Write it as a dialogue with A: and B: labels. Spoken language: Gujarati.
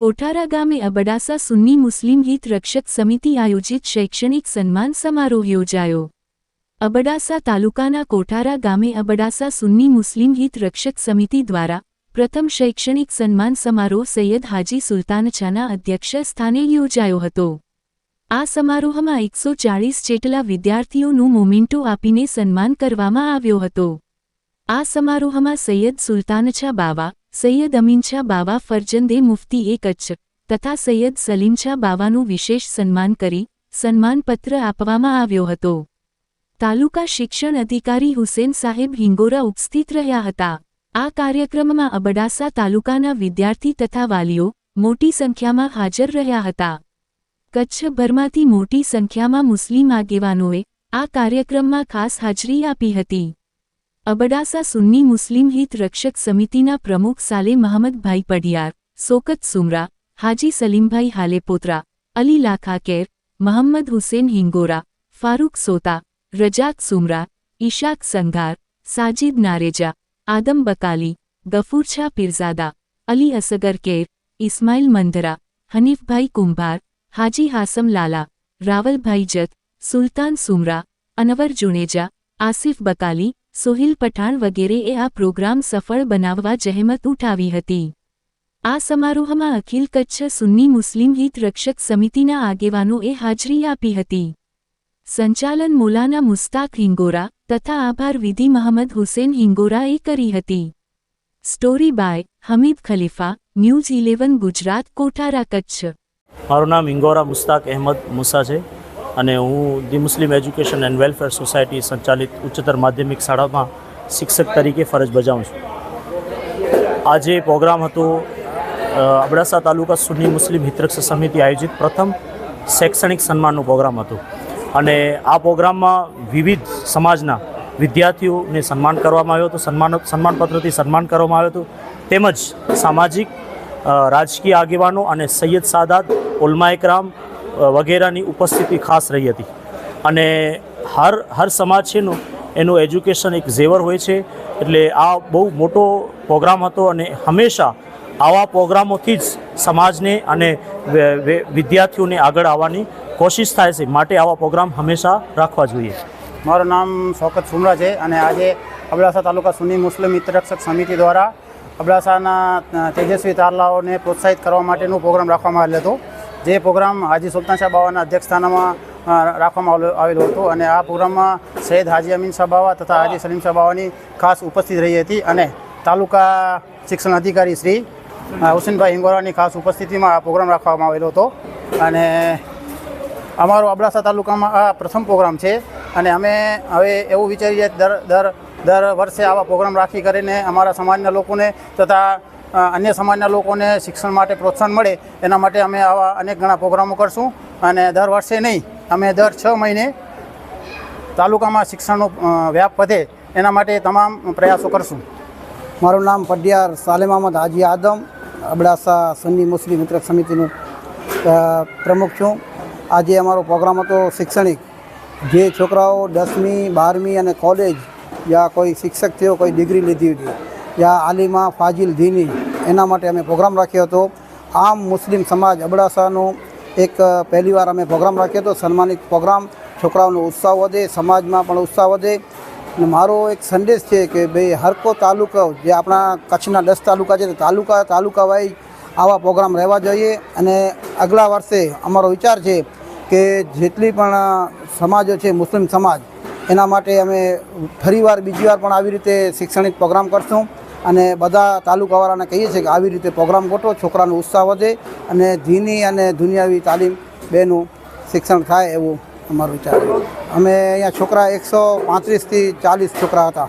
A: ઓઠારા ગામે અબડાસા સુન્ની મુસ્લિમ હિત રક્ષક સમિતિ આયોજિત શૈક્ષણિક સન્માન સમારોહ યોજાયો. અબડાસા તાલુકાના કોઠારા ગામે અબડાસા સુન્ની મુસ્લિમ હિત રક્ષક સમિતિ દ્વારા પ્રથમ શૈક્ષણિક સન્માન સમારોહ સૈયદ હાજી સુલતાનછાના અધ્યક્ષ સ્થાને યોજાયો હતો. આ સમારોહમાં એકસો ચાળીસ જેટલા વિદ્યાર્થીઓનું મોમેન્ટો આપીને સન્માન કરવામાં આવ્યો હતો. આ સમારોહમાં સૈયદ સુલતાનછા બાવા, સૈયદ અમીનછા બાવા ફરજંદે મુફતી એ કચ્છ, તથા સૈયદ સલીમછા બાવાનું વિશેષ સન્માન કરી, સન્માનપત્ર આપવામાં આવ્યો હતો. તાલુકા શિક્ષણ અધિકારી હુસેન સાહેબ હિંગોરા ઉપસ્થિત રહ્યા હતા. આ કાર્યક્રમમાં અબડાસા તાલુકાના વિદ્યાર્થી તથા વાલીઓ મોટી સંખ્યામાં હાજર રહ્યા હતા. કચ્છભરમાંથી મોટી સંખ્યામાં મુસ્લિમ આગેવાનોએ આ કાર્યક્રમમાં ખાસ હાજરી આપી હતી. અબડાસા સુન્ની મુસ્લિમ હિત રક્ષક સમિતિના પ્રમુખ સાલે મહમદભાઈ પઢિયાર, સોકત સુમરા, હાજી સલીમભાઈ હાલેપોત્રા, અલી લાખા કેર મહમ્મદ હુસેન હિંગોરા, ફારૂક સોતા, રજાક સુમરા, ઈશાક સંઘાર, સાજિદ નારેજા, આદમ બકાલી, ગફૂરછા પીરઝાદા, અલી અસગર કેર ઇસ્માઇલ મંધરા, હનીફભાઈ કુંભાર હાજી હાસમ લાલા રાવલભાઈ જત સુલતાન સુમરા અનવર જુણેજા આસિફ બકાલી સોહિલ પઠાણ વગેરેએ આ પ્રોગ્રામ સફળ બનાવવા જહેમત ઉઠાવી હતી આ સમારોહમાં અખિલ કચ્છ સુન્ની મુસ્લિમ હિત રક્ષક સમિતિના આગેવાનોએ હાજરી આપી હતી સંચાલન મોલાના મુસ્તાક હિંગોરા તથા આભાર વિધિ મહમદ હુસેન હિંગોરાએ કરી હતી story by Hamid Khalifa news eleven Gujarat Kothara Kutch
B: મારું નામ ઇંગોરા મુસ્તાક અહેમદ મુસા છે અને હું the Muslim education and welfare society સંચાલિત ઉચ્ચતર માધ્યમિક શાળામાં શિક્ષક તરીકે ફરજ બજાવું છું. આજે પ્રોગ્રામ હતો અબડાસા તાલુકા સુન્ની મુસ્લિમ હિતરક્ષ સમિતિ આયોજિત પ્રથમ શૈક્ષણિક સન્માનનો પ્રોગ્રામ હતો. અને આ પ્રોગ્રામમાં વિવિધ સમાજના વિદ્યાર્થીઓને સન્માન કરવામાં આવ્યો હતો, સન્માન, સન્માનપત્રથી સન્માન કરવામાં આવ્યું હતું. તેમજ સામાજિક રાજકીય આગેવાનો અને સૈયદ સાદાત, ઉલમા એકરામ વગેરેની ઉપસ્થિતિ ખાસ રહી હતી. અને હર હર સમાજ છે એનું એજ્યુકેશન એક ઝેવર હોય છે. એટલે આ બહુ મોટો પ્રોગ્રામ હતો અને હંમેશા આવા પ્રોગ્રામોથી જ સમાજને અને વિદ્યાર્થીઓને આગળ આવવાની કોશિશ થાય છે. માટે આવા પ્રોગ્રામ હંમેશા રાખવા જોઈએ.
C: મારું નામ શોકત સુમરા છે અને આજે અબડાસા તાલુકા સુની મુસ્લિમ હિતરક્ષક સમિતિ દ્વારા અબડાસાના તેજસ્વી તારલાઓને પ્રોત્સાહિત કરવા માટેનો પ્રોગ્રામ રાખવામાં આવેલો હતો. જે પ્રોગ્રામ હાજી સુલતાન શાહ બાવાના અધ્યક્ષસ્થાનમાં રાખવામાં આવેલો- હતો અને આ પ્રોગ્રામમાં સૈયદ હાજી અમીન શાહ તથા હાજી સલીમ શાહ ખાસ ઉપસ્થિત રહી હતી અને તાલુકા શિક્ષણ અધિકારી શ્રી હુસેનભાઈ હિંગોરાની ખાસ ઉપસ્થિતિમાં આ પ્રોગ્રામ રાખવામાં આવેલો હતો. અને અમારો અબડાસા તાલુકામાં આ પ્રથમ પ્રોગ્રામ છે અને અમે હવે એવું વિચારીએ દર દર દર વર્ષે આવા પ્રોગ્રામ રાખી કરીને અમારા સમાજના લોકોને તથા અન્ય સમાજના લોકોને શિક્ષણ માટે પ્રોત્સાહન મળે, એના માટે અમે આવા અનેક ઘણા પ્રોગ્રામો કરશું. અને દર વર્ષે નહીં, અમે દર છ મહિને તાલુકામાં શિક્ષણનો વ્યાપ વધે, એના માટે તમામ પ્રયાસો કરશું.
D: મારું નામ પડિયાર સાલેમ અહમદ હાજી આદમ, અબડાસા સન્ની મુસ્લિમ મિત્ર સમિતિનું પ્રમુખ છું. આજે અમારો પ્રોગ્રામ હતો શૈક્ષણિક. જે છોકરાઓ દસમી, બારમી અને કોલેજ યા કોઈ શિક્ષક થયો, કોઈ ડિગ્રી લીધી હતી, યા આલિમા ફાજિલ દીની એના માટે અમે પ્રોગ્રામ રાખ્યો હતો. આમ મુસ્લિમ સમાજ અબડાસાનો એક પહેલીવાર અમે પ્રોગ્રામ રાખ્યો હતો. સન્માનિત પ્રોગ્રામ, છોકરાઓનો ઉત્સાહ વધે, સમાજમાં પણ ઉત્સાહ વધે. અને મારો એક સંદેશ છે કે ભાઈ હરકો તાલુકો, જે આપણા કચ્છના દસ તાલુકા છે તાલુકા તાલુકા વાઇઝ આવા પ્રોગ્રામ રહેવા જોઈએ. અને આગલા વર્ષે અમારો વિચાર છે કે જેટલી પણ સમાજો છે, મુસ્લિમ સમાજ એના માટે અમે ફરીવાર બીજી વાર પણ આવી રીતે શૈક્ષણિક પ્રોગ્રામ કરશું અને બધા તાલુકાવાળાને કહીએ છીએ કે આવી રીતે પ્રોગ્રામ ગોઠવો, છોકરાનો ઉત્સાહ વધે અને ધીની અને દુનિયાવી તાલીમ બેનું શિક્ષણ થાય એવું અમારો વિચાર અમે અહીંયા છોકરા એકસો પાંત્રીસથી ચાલીસ છોકરા હતા.